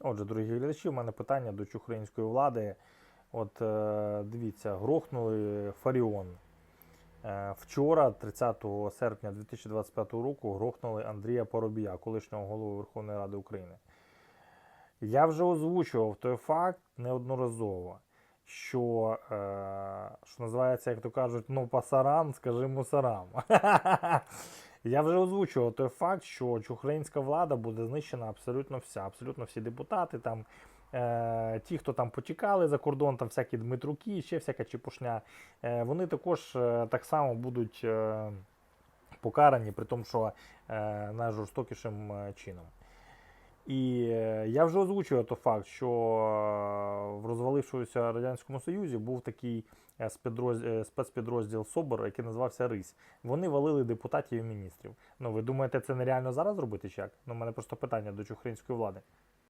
Отже, дорогі глядачі, у мене питання до чухринської влади. От е, дивіться, грохнули Фаріон. Е, вчора, 30 серпня 2025 року, грохнули Андрія Поробія, колишнього голови Верховної Ради України. Я вже озвучував той факт неодноразово, що, е, що називається, як то кажуть, ну пасаран, скажи мусарам. Я вже озвучував той факт, що українська влада буде знищена абсолютно вся, абсолютно всі депутати, там, е, ті, хто там потікали за кордон, там всякі Дмитруки, ще всяка чепушня, е, вони також е, так само будуть покарані, при тому, що найжорстокішим чином. І е, я вже озвучував той факт, що е, в розвалившомуся Радянському Союзі був такий е, спецпідрозділ, СОБОР, який називався РИС. Вони валили депутатів і міністрів. Ну, ви думаєте, це нереально зараз робити? чи як? Ну, у мене просто питання до чухринської влади.